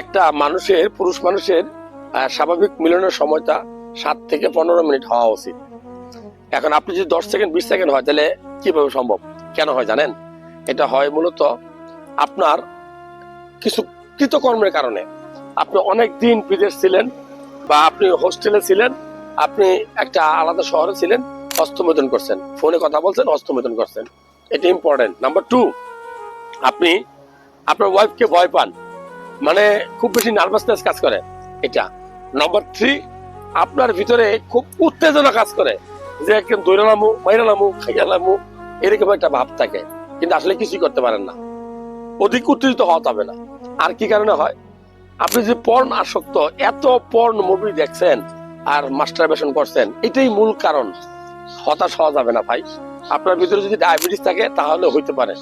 একটা মানুষের, পুরুষ মানুষের স্বাভাবিক মিলনের সময়টা সাত থেকে পনেরো মিনিট হওয়া উচিত। এখন আপনি যদি দশ সেকেন্ড, বিশ সেকেন্ড হয়, তাহলে কীভাবে সম্ভব? কেন হয় জানেন? এটা হয় মূলত আপনার কিছু কৃতকর্মের কারণে। আপনি অনেক দিন বিদেশ ছিলেন বা আপনি হোস্টেলে ছিলেন, আপনি একটা আলাদা শহরে ছিলেন হস্তমোদন করছেন। ফোনে কথা বলছেন হস্তমোদন করছেন। এটা ইম্পর্টেন্ট নাম্বার টু আপনি আপনার ওয়াইফকে ভয় পান। মানে খুব বেশি নার্ভাসনেস কাজ করে। এটা। নাম্বার থ্রি আপনার ভিতরে খুব উত্তেজনা কাজ করে। যে একদম দৈরালামু মাইরালামু খাইয়ালামু এরকম একটা ভাব থাকে। কিন্তু আসলে কিছুই করতে পারেন না। অধিক উত্তেজিত হওয়া যাবে না। আর কি কারণে হয়? আপনি যে পর্ন আসক্ত, এত পর্ন মুভি দেখছেন আর মাস্টারবেশন করছেন, এটাই মূল কারণ। হতাশ হওয়া যাবে না ভাই। আপনার ভিতরে যদি ডায়াবেটিস থাকে, তাহলে হইতে পারে।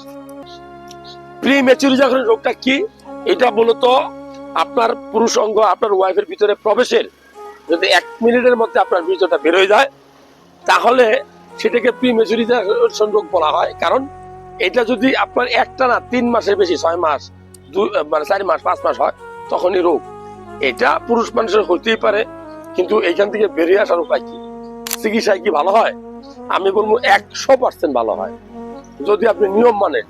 প্রি ম্যাচুরিজার রোগটা কি? এটা মূলত আপনার পুরুষ অঙ্গ, আপনার ওয়াইফের ভিতরে প্রবেশের যদি এক মিনিটের মধ্যে আপনার বীর্যটা বের হয়ে যায়, তাহলে সেটাকে প্রি ম্যাচুরিজার রোগ বলা হয়। কারণ এটা যদি আপনার একটা না তিন মাসের বেশি, ছয় মাস মানে চার মাস, পাঁচ মাস হয়, তখনই রোগ। এটা পুরুষ মানুষের হতেই পারে, কিন্তু এইখান থেকে বেরিয়ে আসার উপায় কি? চিকিৎসায় কি ভালো হয়? আমি বলব একশো পার্সেন্ট ভালো হয়। যদি আপনি নিয়ম মানেন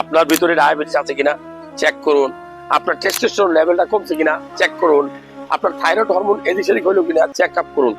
আপনার ভিতরে ডায়াবেটিস আছে কিনা চেক করুন। আপনার টেস্টোস্টেরন লেভেলটা কমছে কিনা চেক করুন। আপনার থাইরয়েড হরমোন এদিক সেদিক হলো কিনা চেক আপ করুন।